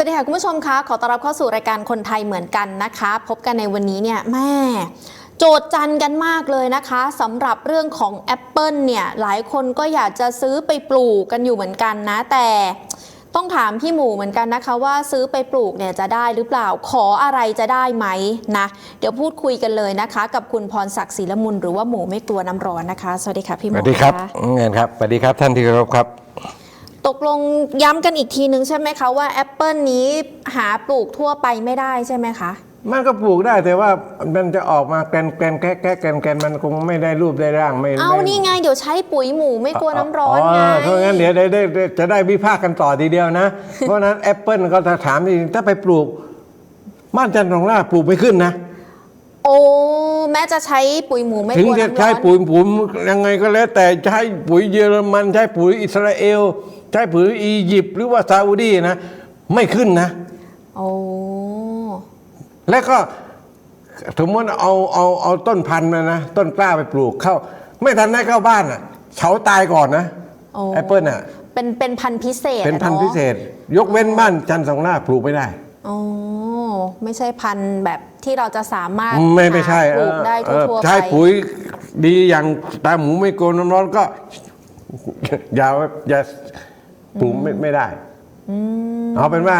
สวัสดีค่ะคุณผู้ชมคะขอต้อนรับเข้าสู่รายการคนไทยเหมือนกันนะคะ พบกันในวันนี้เนี่ยแม่โจทย์จันกันมากเลยนะคะสำหรับเรื่องของแอปเปิลเนี่ยหลายคนก็อยากจะซื้อไปปลูกกันอยู่เหมือนกันนะ แต่ต้องถามพี่หมูเหมือนกันนะคะ ว่าซื้อไปปลูกเนี่ยจะได้หรือเปล่าขออะไรจะได้ไหมนะ เดี๋ยวพูดคุยกันเลยนะคะ กับคุณพรศักดิ์ศรีละมุนหรือว่าหมูไม่กลัวน้ำร้อนนะคะ สวัสดีค่ะพี่หมูสวัสดีครับะเงินครับสวัสดีครับท่านที่เคารพครับ ตกลงย้ำกันอีกทีนึงใช่ไหมคะว่าแอปเปิลนี้หาปลูกทั่วไปไม่ได้ใช่ไหมคะ มันก็ปลูกได้แต่ว่ามันจะออกมาแกนแกนแค่แค่แกนแกนมันคงไม่ได้รูปได้ร่างไม่เอานี่ไงเดี๋ยวใช้ปุ๋ยหมูไม่กลัวน้ำร้อนไงเพราะงั้นเดี๋ยวได้ได้จะได้วิพากษ์กันต่อทีเดียวนะ เพราะนั้นแอปเปิลก็ถาถามจริงถ้าไปปลูกบ้านจันทร์ของล่าปลูกไม่ขึ้นนะโอ้แม้จะใช้ปุ๋ยหมูไม่ถึงจะใช้ปุ๋ยปุ๋ยยังไงก็แล้วแต่ใช้ปุ๋ยเยอรมันใช้ปุ๋ยอิสราเอล ใช้ปุ๋ยอียิปต์หรือว่าซาอุดีนะ ไม่ขึ้นนะ โอ้แล้วก็สมมติเอาเอาเอาต้นพันธุ์มานะต้นกล้าไปปลูกเข้า ไม่ทันได้เข้าบ้านอะเฉาตายก่อนนะโอ้แอปเปิลอะเป็นเป็นพันธุ์พิเศษ เป็นพันธุ์อะพิเศษ ยกเว้นบ้านจันทร์สองหน้าปลูกไม่ได้โอ้ไม่ใช่พันธุ์แบบที่เราจะสามารถไม่ไม่ใช่หาปลูกได้เออทั่วๆไปใช้ปุ๋ยดีอย่างตาหมูไม่โกนน้ำร้อนก็อย่าอย่า ปลูกไม่ไม่ได้เอาเป็นว่า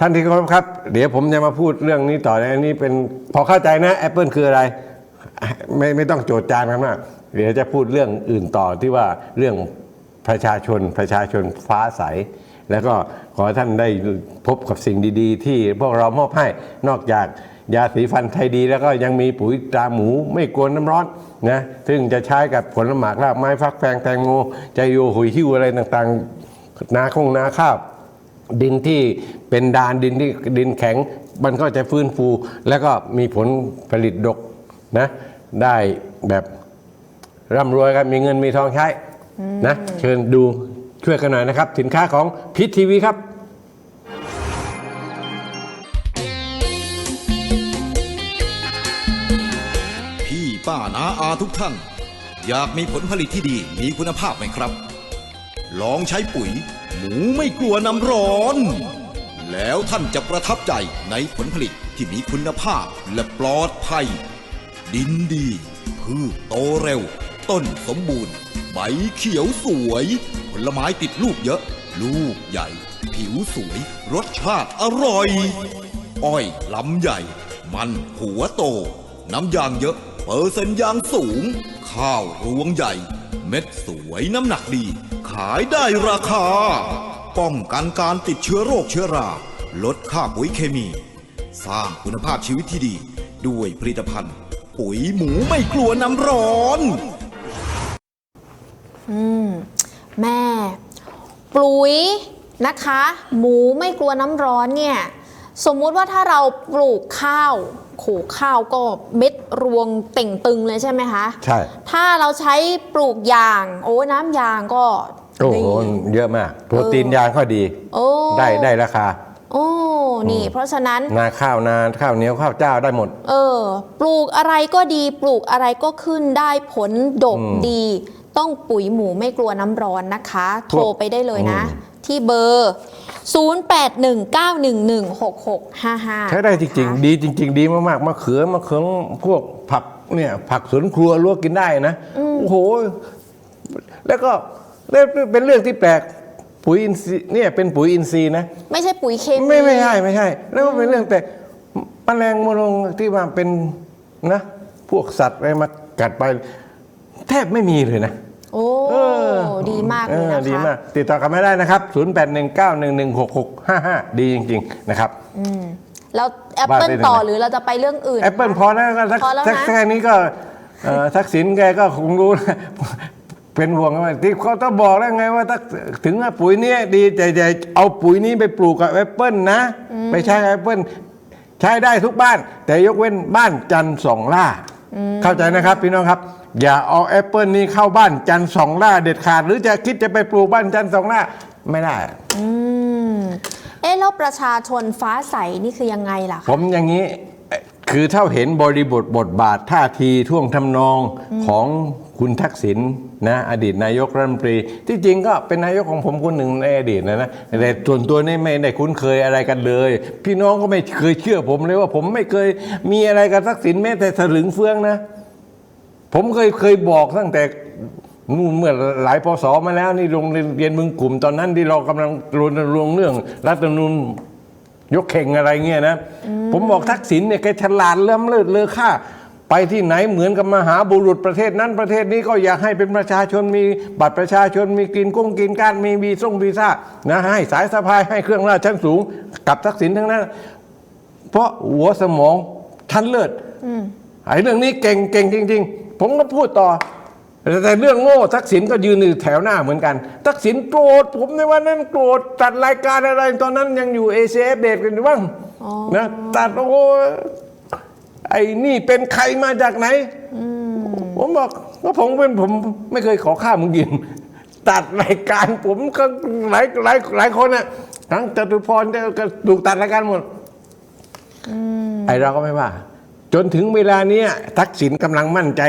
ท่านที่เคารพครับ เดี๋ยวผมจะมาพูดเรื่องนี้ต่อนะอันนี้เป็นพอเข้าใจนะแอปเปิลคืออะไร ไม่ไม่ต้องโจทย์จานกันมากเดี๋ยวจะพูดเรื่องอื่นต่อที่ว่าเรื่องประชาชนประชาชนฟ้าใส แล้วก็ขอให้ท่านได้พบกับสิ่งดี ๆ ที่พวกเรามอบให้นอกจากยาสีฟันไทยดี แล้วก็ยังมีปุ๋ยตราหมูไม่กวนน้ำร้อนนะซึ่งจะใช้กับผลหมากรากไม้ฟักแฟงแตงโมใจโยหุยหิ้วอะไรต่างๆ นาคงนาข้าวดินที่เป็นดานดินที่ดินแข็ง มันก็จะฟื้นฟู แล้วก็มีผลผลิตดกนะได้แบบร่ำรวยกันมีเงินมีทองใช้นะเชิญดูช่วยกันหน่อยนะครับ สินค้าของพิททีวีครับพี่ป้านาอาทุกท่าน อยากมีผลผลิตที่ดีมีคุณภาพไหมครับ ลองใช้ปุ๋ย หมูไม่กลัวน้ำร้อน แล้วท่านจะประทับใจในผลผลิตที่มีคุณภาพและปลอดภัย ดินดี พืชโตเร็ว ต้นสมบูรณ์ ใบเขียวสวย ผลไม้ติดลูกเยอะ ลูกใหญ่ ผิวสวย รสชาติอร่อย อ้อยลำใหญ่ มันหัวโต น้ำยางเยอะ เปอร์เซ็นต์ยางสูง ข้าวรวงใหญ่ เม็ดสวยน้ำหนักดีายได้ราคา ป้องกันการติดเชื้อโรคเชื้อรา ลดค่าปุ๋ยเคมี สร้างคุณภาพชีวิตที่ดี ด้วยผลิตภัณฑ์ ปุ๋ยหมูไม่กลัวน้ำร้อนแม่ ปุ๋ยนะคะ หมูไม่กลัวน้ำร้อนเนี่ย สมมุติว่าถ้าเราปลูกข้าวโขข้าวก็เม็ดรวงเต่งตึงเลยใช่ไหมคะ ใช่ ถ้าเราใช้ปลูกยาง โอ้น้ำยางก็ โอ้โหนี่เยอะมาก โปรตีนยางก็ดีโอ้ได้ได้ราคา โอ้ นี่ เพราะฉะนั้นนาข้าวนาข้าวเหนียวข้าวเจ้าได้หมด เออ ปลูกอะไรก็ดี ปลูกอะไรก็ขึ้นได้ผลดกดี ต้องปุ๋ยหมูไม่กลัวน้ำร้อนนะคะ โทรไปได้เลยนะ ที่เบอร์ 0819116655 ใช้ได้จริง ๆ ดีจริง ๆ ดีมากๆมะเขือมะเขือพวกผักเนี่ย ผักสวนครัวลวกกินได้นะ โอ้โห แล้วก็ เป็นเรื่องที่แปลกปุ๋ยอินทรีย์เนี่ยเป็นปุ๋ยอินทรีย์นะ ไม่ใช่ปุ๋ยเคมีไม่ไม่ใช่ไม่ใช่ แล้วก็เป็นเรื่องแต่แมลงมลงที่ว่าเป็นนะพวกสัตว์อะไรมากัดไป แทบไม่มีเลยนะ โอ้เออดีมากเลยอนะอดีคะมาก ติดต่อกันไม่ได้นะครับ 0819116655 ดีจริง ๆ นะครับแล้วแอปเปิลว่าไปถึงต่อไหนหรือเราจะไปเรื่องอื่นแอปเปิลคะพอแล้วก็ทักพอแล้วทักนะแค่นี้ก็เอ่อทักษิณแกก็คงรู้นะ เป็นห่วงว่าที่เขาต้องบอกแล้วไงว่าถ้าถึงว่าปุ๋ยเนี้ยดีแต่อย่าเอาปุ๋ยนี้ไปปลูกกับแอปเปิลนะไปใช้แอปเปิลใช้ได้ทุกบ้าน แต่ยกเว้นบ้านจันทร์สองล่า เข้าใจนะครับพี่น้องครับ อย่าเอาแอปเปิลนี้เข้าบ้านจันทร์สองล่าเด็ดขาด หรือจะคิดจะไปปลูกบ้านจันทร์สองล่าไม่ได้อืมเอ๊ะแล้วประชาชนฟ้าใสนี่คือยังไงล่ะผมอย่างนี้เอ่อคือถ้าเห็นบริบทบทบาทท่าทีท่วงทำนองของ คุณทักษิณนะอดีตนายกรัฐมนตรี ที่จริงก็เป็นนายกของผมคนหนึ่งในอดีตนะนะแต่ส่วนตัวนี่ไม่ได้คุ้นเคยอะไรกันเลย พี่น้องก็ไม่เคยเชื่อผมเลยว่าผมไม่เคยมีอะไรกับทักษิณแม้แต่สลึงเฟืองนะ ผมเคยเคยบอกตั้งแต่นู่นเมื่อหลายพศมาแล้วนี่โรงเรียนมึงกลุ่มตอนนั้นที่เรากำลังรณรงค์เรื่อง รัฐธรรมนูญยกเข่งอะไรเงี้ยนะ ผมบอกทักษิณเนี่ยแกฉลาดเลื่อมเลิศเลอค่า ไปที่ไหนเหมือนกับมหาบุรุษประเทศนั้นประเทศนี้ก็อยากให้เป็นประชาชนมีบัตรประชาชนมีกินกุ้งกินการมีวีซ่งวีซ่านะให้สายสะพายให้เครื่องราชชั้นสูงกับทักษิณทั้งนั้น เพราะหัวสมองชั้นเลิศไอ้เรื่องนี้เก่งเก่งจริง ๆ ผมก็พูดต่อแต่เรื่องโง่ทักษิณก็ยืนอยู่แถวหน้าเหมือนกัน ทักษิณโกรธผมในวันนั้นโกรธตัดรายการอะไรตอนนั้นยังอยู่เอเชียเดตกันอยู่บ้างอ๋อนะตัดโอ้ ไอ้นี่เป็นใครมาจากไหนผมบอกว่าผมเป็นผมไม่เคยขอข้าวมึงกิน ตัดรายการผมก็หลายหลายหลายคนน่ะทั้งจตุพรก็ถูกตัดรายการหมดไอเราก็ไม่ว่า จนถึงเวลาเนี้ยทักษิณกำลังมั่นใจ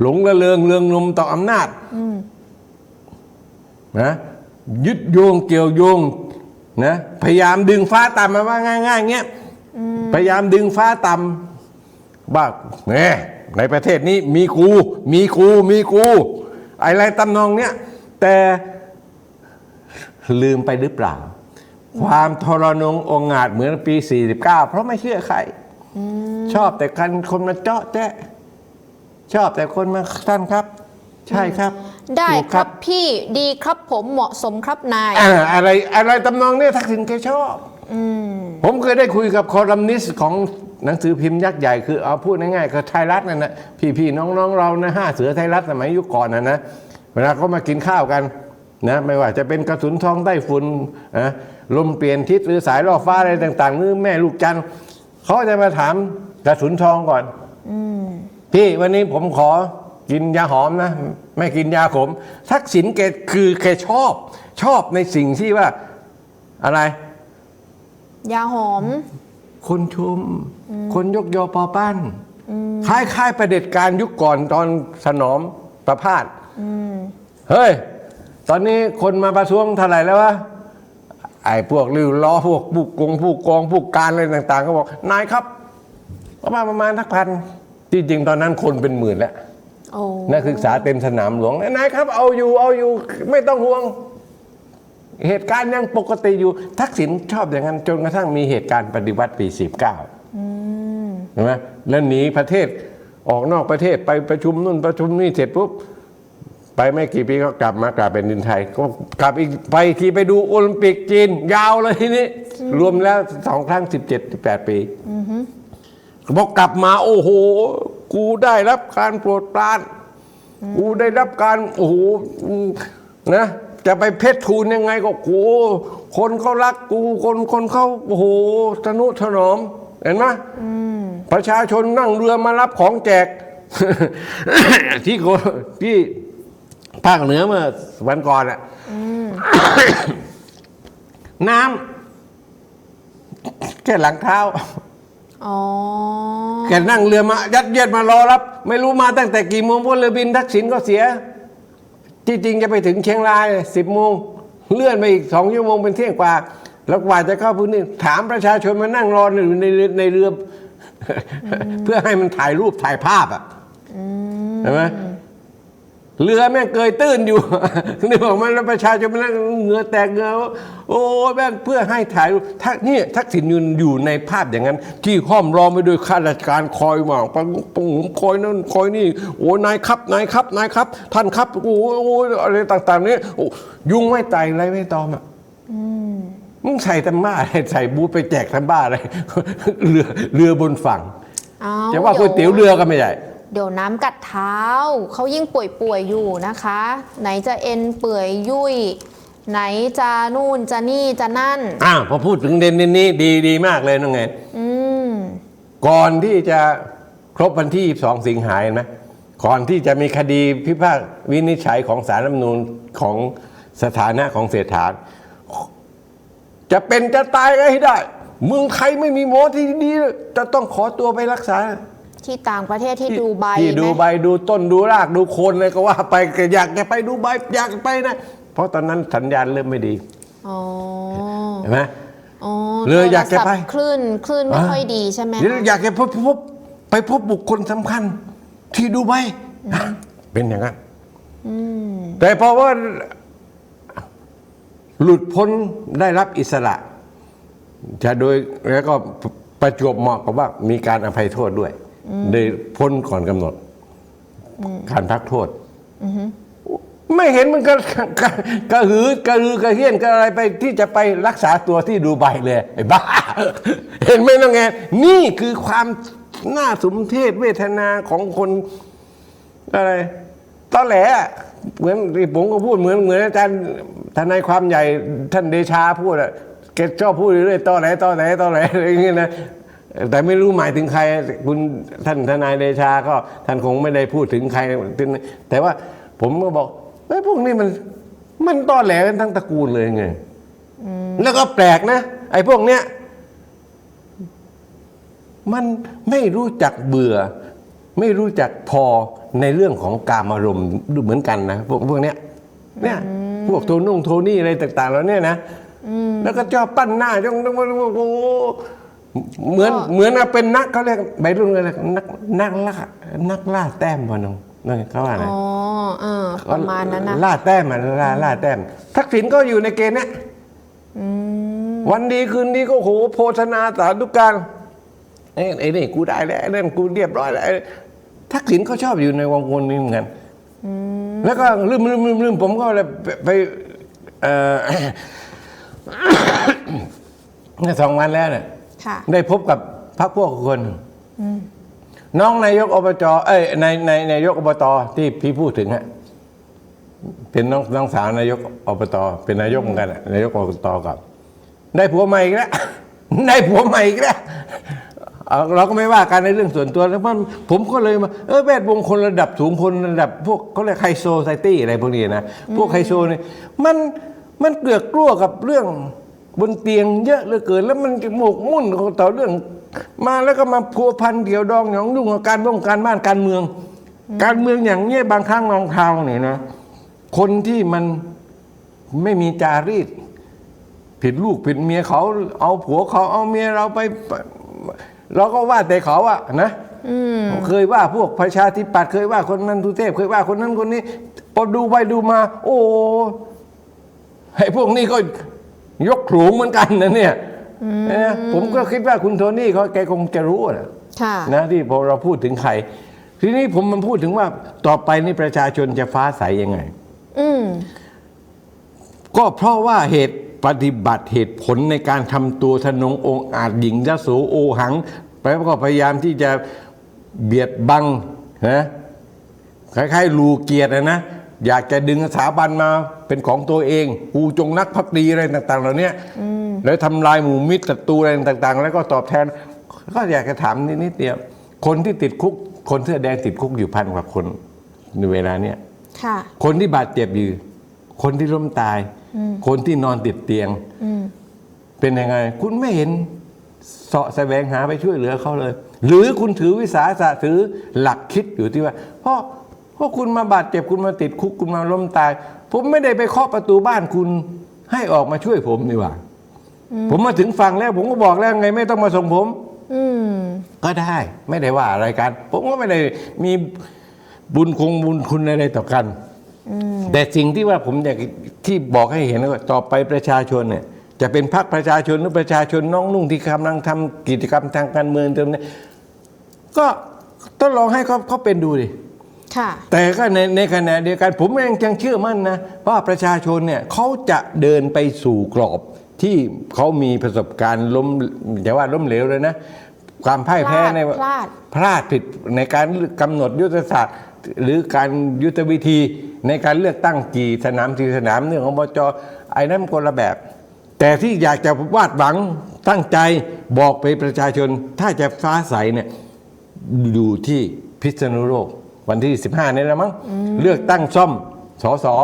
หลงระเริงเรืองลมต่ออำนาจนะยึดโยงเกี่ยวโยงนะพยายามดึงฟ้าต่ำมาว่าง่ายๆเงี้ย พยายามดึงฟ้าต่ำว่าแหมในประเทศนี้มีครูมีครูมีครูอะไรตำนองเนี้ยแต่ลืมไปหรือเปล่า ความทรนงองอาจเหมือนปี 49 เพราะไม่เชื่อใครชอบแต่กันคนมาเจาะแจ๊ะชอบแต่คนมาท่านครับ ใช่ครับ ได้ถูกครับพี่ดีครับผมเหมาะสมครับนายอ่าอะไรอะไรตำนองเนี้ทักษิณแกชอบ ผมเคยได้คุยกับคอลัมนิสต์ของหนังสือพิมพ์ยักษ์ใหญ่คือเอาพูดง่ายๆคือไทยรัฐนั่นนะพี่ๆน้องๆเรานะห้าเสือไทยรัฐสมัยยุคก่อนนะนะเวลาเขามากินข้าวกันนะไม่ว่าจะเป็นกระสุนทองไต้ฝุ่นนะลมเปลี่ยนทิศหรือสายล่อฟ้าอะไรต่างๆหรือแม่ลูกจันทร์เขาจะมาถามกระสุนทองก่อนพี่วันนี้ผมขอกินยาหอมนะ ไม่กินยาขม ทักษิณแกคือแกชอบ ชอบในสิ่งที่ว่าอะไร ยาหอม คนชม คนยกยอปอปั้นคล้ายคล้ายๆประเด็จการยุคก่อนตอนสนอมประพาสเฮ้ย ตอนนี้คนมาประท้วงเท่าไหร่แล้ววะไอ้พวกริ้วล้อพวกผู้กงผู้กองผู้การอะไรต่าง ๆ ก็บอก นายครับประมาณประมาณทักพันที่จริงตอนนั้นคนเป็นหมื่นแล้วโอ้นักศึกษาเต็มสนามหลวงนายครับ เอาอยู่เอาอยู่ไม่ต้องห่วง เหตุการณ์ยังปกติอยู่ทักษิณชอบอย่างนั้นจนกระทั่งมีเหตุการณ์ปฏิวัติปี 49ใช่ไหมแล้วหนีประเทศออกนอกประเทศไปประชุมนู่นประชุมนี่เสร็จปุ๊บไปไม่กี่ปีก็กลับมากลับเป็นดินไทย ก็กลับอีกไปอีกทีไปดูโอลิมปิกจีน ยาวเลยทีนี้ รวมแล้วสองครั้ง17 18ปีพอกลับมาโอ้โห กูได้รับการโปรดปราน กูได้รับการโอ้โหนะ จะไปเพชรทูลยังไงก็โอ้โหคนเขารักกูคนคนเขาโอ้โหทนุถนอม เห็นไหมประชาชนนั่งเรือมารับของแจก ที่โคที่ภาคเหนือเมื่อวันก่อนอะน้ำแค่หลังเท้าอ๋อแกนั่งเรือมา ยัดเยียดมารอรับ ไม่รู้มาตั้งแต่กี่โมงเพราะเรือบินทักษิณก็เสีย ที่จริงจะไปถึงเชียงรายสิบโมงเลื่อนไปอีกสองชั่วโมงเป็นเที่ยงกว่า แล้วกว่าจะเข้าพื้นที่ถามประชาชนมานั่งรออยู่ในเรือในเรืออเพื่อให้มันถ่ายรูปถ่ายภาพอะเห็นไหม เรือแม่งเกยตื้นอยู่ นึกออกไหมาแล้วประชาชนมานั่งเหงื่อแตกเหงื่อโอ้แม่งเพื่อให้ถ่ายรูปทักเนี่ยทักษิณยืนอยู่ในภาพอย่างนั้น ที่ห้อมล้อมไปด้วยข้าราชการคอยหว่างปังปังหุมคอยนั่นคอยนี่ โอ้นายครับนายครับนายครับ ท่านครับโอ้โอ้อะไรต่างๆนี้โอ้ยุงไม่ไต่อะไรไม่ตอมอะมึงใส่ทำบ้าอะไรใส่บูทไปแจกทำบ้าอะไรเรือเรือบนฝั่งเอาจะว่าก๋วยเตี๋ยวเรือก็ไม่ใช่ เดี๋ยวน้ำกัดเท้า เขายิ่งป่วยๆอยู่นะคะ ไหนจะเอ็นเปื่อยยุ่ย ไหนจะนู่นจะนี่จะนั่น อ้าวพอพูดถึงเด่นนี้ดีดีมากเลยน้องไงอืมก่อนที่จะครบวันที่ 22 สิงหาเห็นไหมก่อนที่จะมีคดีพิพากษาวินิจฉัยของสารรัฐธรรมนูญของสถานะของเศรษฐาจะเป็นจะตายก็ให้ได้ เมืองไทยไม่มีหมอที่ดีเลยจะต้องขอตัวไปรักษา ที่ต่างประเทศที่ดูไบที่ดูไหใบมดูต้นดูรากดูโคนเลยก็ว่าไปก็อยากจะไปดูใบอยากไปนะ เพราะตอนนั้นสัญญาณเริ่มไม่ดีอ๋อเห็นไหมอ๋อเลยอยากจะไปโทรศัพท์คลื่นคลื่นไม่อ่าค่อยดีใช่ไหมเดี๋ยวคะอยากจะพบพบไปพบบุคคลสำคัญ ที่ดูใบนะเป็นอย่างนั้นแต่เพราะว่าหลุดพ้นได้รับอิสระจะโดยแล้วก็ประจวบเหมาะกับว่ามีการอภัยโทษด้วย ได้พ้นก่อนกำหนด การพักโทษไม่เห็นมันก็กระกระหือกระหือกระเฮี้ยนกระอะไรไปที่จะไปรักษาตัวที่ดูไบเลยไอ้บ้า เห็นไหมน้องแงนี่คือความน่าสมเพชเวทนาของคนอะไรตอนแหลอะเหมือนที่ผมก็พูดเหมือนเหมือนอาจารย์ทนายความใหญ่ท่านเดชาพูดอะแกชอบพูดเรื่อยๆตอแหลตอแหลตอแหลอะไรอย่างเงี้ยนะ แต่ไม่รู้หมายถึงใครคุณท่านทนายเดชาก็ท่านคงไม่ได้พูดถึงใคร แต่ว่าผมก็บอกไอ้ยพวกนี้มันมันต้อแหลกันทั้งตระกูลเลยไงแล้วก็แปลกนะ ไอ้พวกเนี้ยมันไม่รู้จักเบื่อ ไม่รู้จักพอในเรื่องของกามารมณ์ดูเหมือนกันนะพวกพวกเนี้ยเนี่ย พวกโทนุ่งโทนี่อะไรต่าง ๆ แล้วเนี่ยนะแล้วก็ชอบปั้นหน้าจ้องโอ้โห เหมือนเหมือนกับเป็นนักเขาเรียกใบรุ่นอะไรนักนักล่านักล่าแต้มพอน้องนั่นเขาว่าไงอ๋อเออประมาณนั้นนะล่าแต้มอะล่าล่าแต้ม ทักษิณก็อยู่ในเกณฑ์เนี้ยวันดีคืนดีก็โหโพธนาสาธุการไอ้ไอ้นี่กูได้แล้วไอ้นั่นกูเรียบร้อยแล้วไอ้ทักษิณก็ชอบอยู่ในวงวนนี้เหมือนกันแล้วก็ลืมลืมลืมลืมผมก็เลยไปไปเอ่อเนี่ยสองวันแล้วเนี่ย ค่ะ ได้พบกับพรรคพวกคนหนึ่งน้องนายกอบจเอ้ยนายนายนายกอบตที่พี่พูดถึงฮะเป็นน้องน้องสาวนายกอบตเป็นนายกเหมือนกันอะนายกอบตกับ ได้ผัวใหม่อีกแล้วได้ผัวใหม่อีกแล้วเอาเราก็ไม่ว่ากันในเรื่องส่วนตัวแล้วมันผมก็เลยมาเออแวดวงคนระดับสูงคนระดับ พวกเขาเรียกไฮโซไซตี้อะไรพวกนี้นะ พวกไฮโซเนี่ยมันมันเกลือกกลัวกับเรื่อง บนเตียงเยอะเหลือเกิน แล้วมันหมกมุ่นต่อเรื่อง มาแล้วก็มาพัวพันเกี่ยวดองหยองยุ่งกับการบ้องการบ้านการเมือง การเมืองอย่างเนี้ยบางครั้งบางคราวเนี่ยนะ คนที่มันไม่มีจารีต ผิดลูกผิดเมียเขาเอาผัวเขาเอาเมียเราไปเราก็ว่าแต่เขาอะนะเคยว่าพวกประชาธิปัตย์เคยว่าคนนั้นทุเทพ เคยว่าคนนั้นคนนี้พอดูไปดูมา โอ้ไอ้พวกนี้ก็ ยกขลุงเหมือนกันนะเนี่ยนะผมก็คิดว่าคุณโทนี่เขาแกคงจะรู้นะค่ะนะที่พอเราพูดถึงใคร ทีนี้ผมมันพูดถึงว่าต่อไปนี่ประชาชนจะฟ้าใสยังไงอืมก็เพราะว่าเหตุปฏิบัติเหตุผลในการทำตัวทะนงองค์อาจหญิงยโสโอหังแล้วก็พยายามที่จะเบียดบังนะคล้ายๆลูเกียรติอะนะ อยากจะดึงสถาบันมา เป็นของตัวเองกูจงนักพักดีอะไรต่าง ๆ เหล่านี้แล้วทำลายหมู่มิตรศัตรูอะไรต่าง ๆ แล้วก็ตอบแทน ก็อยากจะถามนิดๆเดียวคนที่ติดคุก คนเสื้อแดงติดคุกอยู่พันกว่าคนในเวลาเนี้ยค่ะคนที่บาดเจ็บอยู่ คนที่ล้มตาย คนที่นอนติดเตียงเป็นยังไง คุณไม่เห็นเสาะแสวงหาไปช่วยเหลือเขาเลย หรือคุณถือวิสาสะถือหลักคิดอยู่ที่ว่าเพราะเพราะคุณมาบาดเจ็บคุณมาติดคุกคุณมาล้มตาย ผมไม่ได้ไปเคาะประตูบ้านคุณให้ออกมาช่วยผมนี่หว่า ผมมาถึงฝั่งแล้ว ผมก็บอกแล้วไงไม่ต้องมาส่งผมอืมก็ได้ไม่ได้ว่าอะไรกัน ผมก็ไม่ได้มีบุญคงบุญคุณอะไรต่อกันแต่สิ่งที่ว่าผมอยากที่บอกให้เห็นว่าต่อไปประชาชนเนี่ย จะเป็นพรรคประชาชนหรือประชาชนน้องนุ่งที่กำลังทำกิจกรรมทางการเมืองเติมเนี่ยก็ต้องลองให้เขาเขาเป็นดูดิค่ะ แต่ก็ในในขณะเดียวกันผมยังยังเชื่อมั่นนะว่าประชาชนเนี่ยเขาจะเดินไปสู่กรอบที่เขามีประสบการณ์ล้มอย่าว่าล้มเหลวเลยนะ ความพ่ายแพ้ในพลาดพลาดผิดในการกำหนดยุทธศาสตร์ หรือการยุทธวิธีในการเลือกตั้งกี่สนามกี่สนามเรื่องของบจไอ้นั้นคนละแบบ แต่ที่อยากจะวาดหวังตั้งใจบอกไปประชาชน ถ้าจะฟ้าใสเนี่ยอยู่ที่พิษณุโลก วันที่ 15นี้แล้วมั้งเลือกตั้งซ่อมสอสอ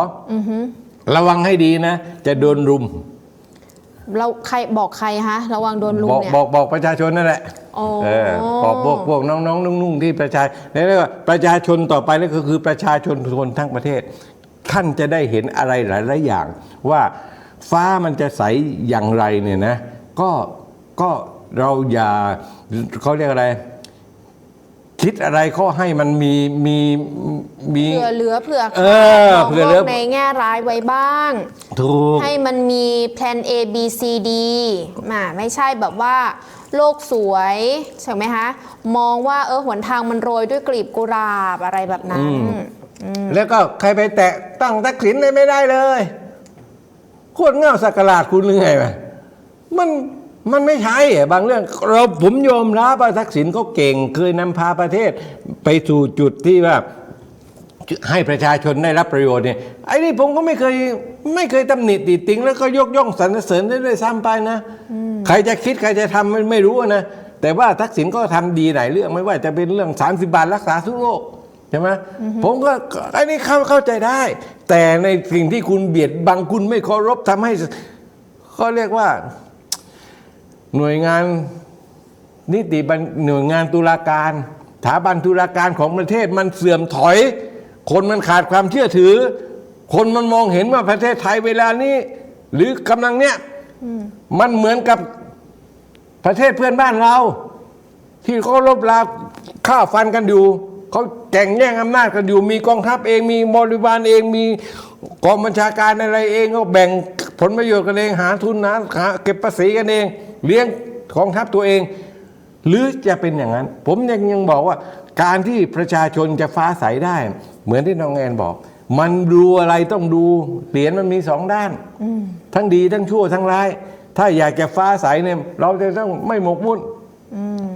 ระวังให้ดีนะ จะโดนรุม เราใครบอกใครฮะ ระวังโดนลุบมอกเนี่ย บอกบอกประชาชนนั่นแหละอ๋อเออบอกพวกพวกน้องๆนุ่งๆที่ประชาเรียกว่าประชาชนต่อไปแล้วก็คือประชาชนคนทั้งประเทศ ท่านจะได้เห็นอะไรหลายๆอย่าง ว่าฟ้ามันจะใสอย่างไรเนี่ยนะ ก็ก็เราอย่าเขาเรียกอะไร คิดอะไรเขาให้มันมีมีมี เผื่อเหลือเผื่อขาดเออมองเผื่อโลเหลือกในแง่ร้ายไว้บ้าง ถูก ให้มันมีแพลน A B C D มาไม่ใช่แบบว่า โลกสวยใช่ไหมคะ มองว่าเออหนทางมันโรยด้วยกลีบกุหลาบอะไรแบบนั้น แล้วก็ใครไปแตะตั้งทักษิณเลยไม่ได้เลยโคตรเง่าสักการาชคุณหรือไงวะมัน มันไม่ใช่บางเรื่องเราผมยอมรับว่าทักษิณเขาเก่ง เคยนำพาประเทศไปสู่จุดที่ว่าให้ประชาชนได้รับประโยชน์เนี่ยไอ้นี่ผมก็ไม่เคยไม่เคยตำหนิติติง แล้วก็ยกย่องสรรเสริญได้ด้วยซ้ำไปนะ ใครจะคิดใครจะทำไม่ไม่รู้นะ แต่ว่าทักษิณก็ทำดีหลายเรื่องไม่ว่าจะเป็นเรื่อง 30 บาทรักษาทุกโรคใช่ไหมผมก็ไอ้นี่เข้าเข้าใจได้ แต่ในสิ่งที่คุณเบียดบังคุณไม่เคารพทำให้เขาเรียกว่า หน่วยงานนิติบัญหน่วยงานตุลาการสถาบันตุลาการของประเทศมันเสื่อมถอย คนมันขาดความเชื่อถือ คนมันมองเห็นว่าประเทศไทยเวลานี้ หรือกำลังเนี้ยมันเหมือนกับประเทศเพื่อนบ้านเรา ที่เขาลบลาข้าฟันกันอยู่เขาแข่งแย่งอำนาจกันอยู่ มีกองทัพเองมีบริวารเองมีกองบัญชาการอะไรเองก็แบ่งผลประโยชน์กันเองหาทุนหาหาเก็บภาษีกันเอง เลี้ยงกองทัพตัวเอง หรือจะเป็นอย่างนั้น ผมยังยังบอกว่า การที่ประชาชนจะฟ้าใสได้ เหมือนที่น้องแอนบอก มันดูอะไรต้องดูเหรียญมันมีสองด้านทั้งดีทั้งชั่วทั้งร้าย ถ้าอยากจะฟ้าใสเนี่ย เราจะต้องไม่หมกมุ่น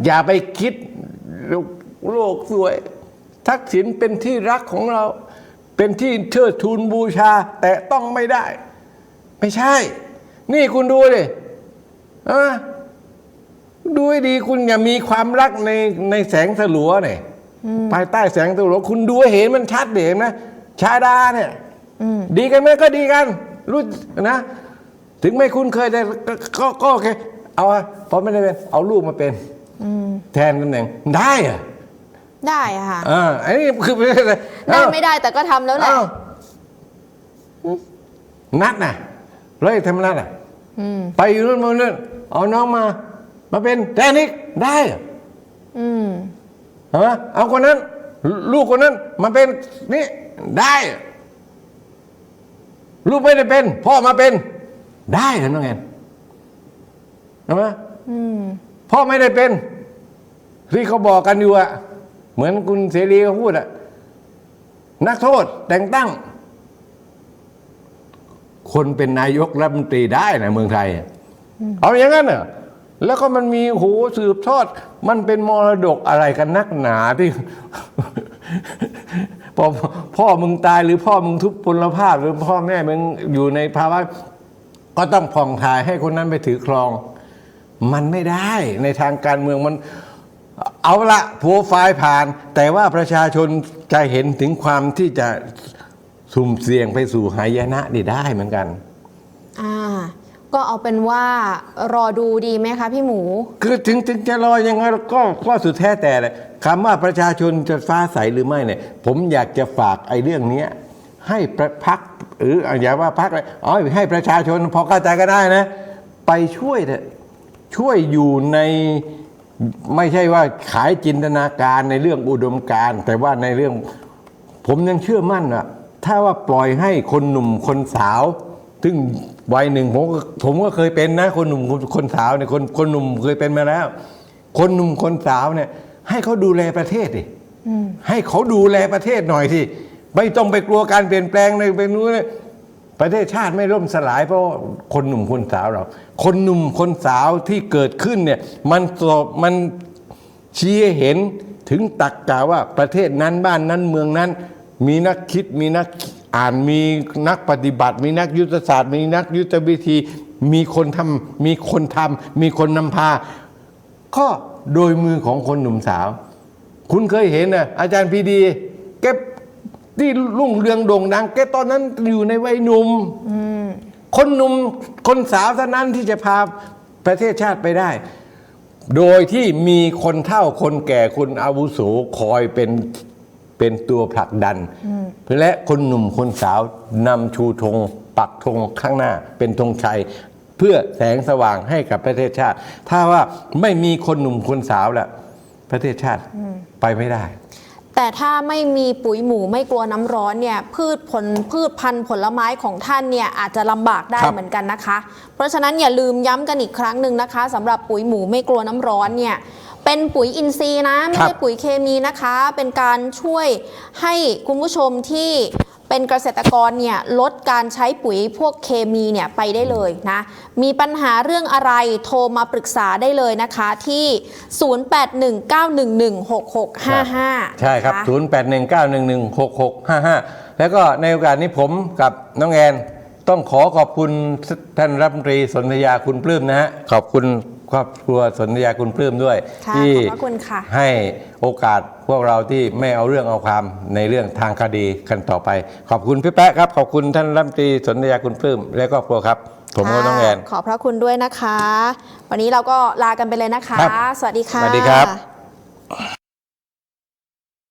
อย่าไปคิดโลกสวย ทักษิณเป็นที่รักของเราเป็นที่เชิดทูนบูชาแต่ต้องไม่ได้ ไม่ใช่ นี่คุณดูดิ อะดูให้ดีคุณอย่ามีความรักในในแสงสลัวเนี่ยภายใต้แสงสลัวคุณดูให้เห็นมันชัดเด่นนะชาดาเนี่ยดีกันไหมก็ดีกัน รู้นะ ถึงไม่คุ้นเคยแต่ก็ก็ก็โอเคเอาอะพอไม่ได้เป็น เอาลูกมาเป็นแทนตำแหน่งได้อะได้อะค่ะอ่าอันนี้คือไม่ได้ได้เอ้าไม่ได้แต่ก็ทำแล้วแหละเอ้านัดน่ะร้อยเอกธรรมนัฐอะไปอยู่นู่นมานู่น เอาน้องมา มาเป็นแทนอีกได้อะอืมเห็นไหมเอาคนนั้น ลูกคนนั้นมาเป็นนี่ได้อะลูกไม่ได้เป็น พ่อมาเป็น ได้เหรอน้องแอนเห็นไหมอืมพ่อไม่ได้เป็นที่เขาบอกกันอยู่อะเหมือนคุณเสรีเขาพูดอะนักโทษแต่งตั้ง คนเป็นนายกรัฐมนตรีได้นะเมืองไทยอะ เอาอย่างนั้นเหรอแล้วก็มันมีโหสืบทอด มันเป็นมรดกอะไรกันนักหนาที่พอพ่อมึงตายหรือพ่อมึงทุพพลภาพ หรือพ่อแม่มึงอยู่ในภาวะก็ต้องผ่องถ่ายให้คนนั้นไปถือครอง มันไม่ได้ในทางการเมืองมันเอาละโปรไฟล์ผ่าน แต่ว่าประชาชนจะเห็นถึงความที่จะสุ่มเสี่ยงไปสู่หายนะนี่ได้เหมือนกัน อ่า ก็เอาเป็นว่ารอดูดีไหมคะพี่หมู คือถึงถึงจะรอยังไงก็ก็สุดแท้แต่เลยคำว่าประชาชนจะฟ้าใสหรือไม่เนี่ย ผมอยากจะฝากไอ้เรื่องเนี้ยให้ประพักหรืออย่าว่าพักเลยอ๋อให้ประชาชนพอเข้าใจก็ได้นะ ไปช่วยเถอะช่วยอยู่ในไม่ใช่ว่าขายจินตนาการในเรื่องอุดมการแต่ว่าในเรื่อง ผมยังเชื่อมั่นอะถ้าว่าปล่อยให้คนหนุ่มคนสาว ซึ่ง วัยหนึ่งผมก็ผมก็เคยเป็นนะ คนหนุ่มคนสาวเนี่ยคนคนหนุ่มเคยเป็นมาแล้ว คนหนุ่มคนสาวเนี่ย ให้เขาดูแลประเทศดิให้เขาดูแลประเทศหน่อยที่ไม่ต้องไปกลัวการเปลี่ยนแปลงในเป็นนู้นเลยประเทศชาติไม่ล่มสลายเพราะคนหนุ่มคนสาวเรา คนหนุ่มคนสาวที่เกิดขึ้นเนี่ย มันสอบมันชี้เห็นถึงตักกาว่าประเทศนั้นบ้านนั้นเมืองนั้น มีนักคิดมีนัก อ่านมีนักปฏิบัติ มีนักยุทธศาสตร์ มีนักยุทธวิธี มีคนทำมีคนทำมีคนนำพา ก็โดยมือของคนหนุ่มสาว คุณเคยเห็นนะอาจารย์พีดีแกที่รุ่งเรืองโด่งดังแกตอนนั้นอยู่ในวัยหนุ่มคนหนุ่มคนสาวเท่านั้นที่จะพาประเทศชาติไปได้ โดยที่มีคนเฒ่าคนแก่คนอาวุโสคอยเป็น เป็นตัวผลักดัน และคนหนุ่มคนสาวนำชูธงปักธงข้างหน้า เป็นธงชัย เพื่อแสงสว่างให้กับประเทศชาติ ถ้าว่าไม่มีคนหนุ่มคนสาวละประเทศชาติไปไม่ได้ แต่ถ้าไม่มีปุ๋ยหมูไม่กลัวน้ำร้อนเนี่ยพืชผลพืชพันธุ์ผลไม้ของท่านเนี่ยอาจจะลำบากได้ครับเหมือนกันนะคะ เพราะฉะนั้นอย่าลืมย้ำกันอีกครั้งหนึ่งนะคะสำหรับปุ๋ยหมูไม่กลัวน้ำร้อนเนี่ยเป็นปุ๋ยอินทรีย์นะไม่ครัใช่บปุ๋ยเคมีนะคะ เป็นการช่วยให้คุณผู้ชมที่ เป็นเกษตรกรเนี่ยลดการใช้ปุ๋ยพวกเคมีเนี่ยไปได้เลยนะ มีปัญหาเรื่องอะไรโทรมาปรึกษาได้เลยนะคะที่ 0819116655 ใช่ครับนะะ0819116655 แล้วก็ในโอกาสนี้ผมกับน้องแอนต้องขอขอบคุณท่านรัฐมนตรีสนธยาคุณปลื้มนะฮะขอบคุณ ครอบครัวสนธยาคุณปลื้มด้วย ค่ะที่ขอบพระคุณค่ะ ให้โอกาสพวกเราที่ไม่เอาเรื่องเอาความในเรื่องทางคดีกันต่อไป ขอบคุณพี่แป๊ะครับ ขอบคุณท่านรัฐมนตรีสนธยาคุณปลื้มและครอบครัวครับ ผมกับน้องแอน ขอบพระคุณด้วยนะคะ วันนี้เราก็ลากันไปเลยนะคะ ครับสวัสดีค่ะ สวัสดีครับ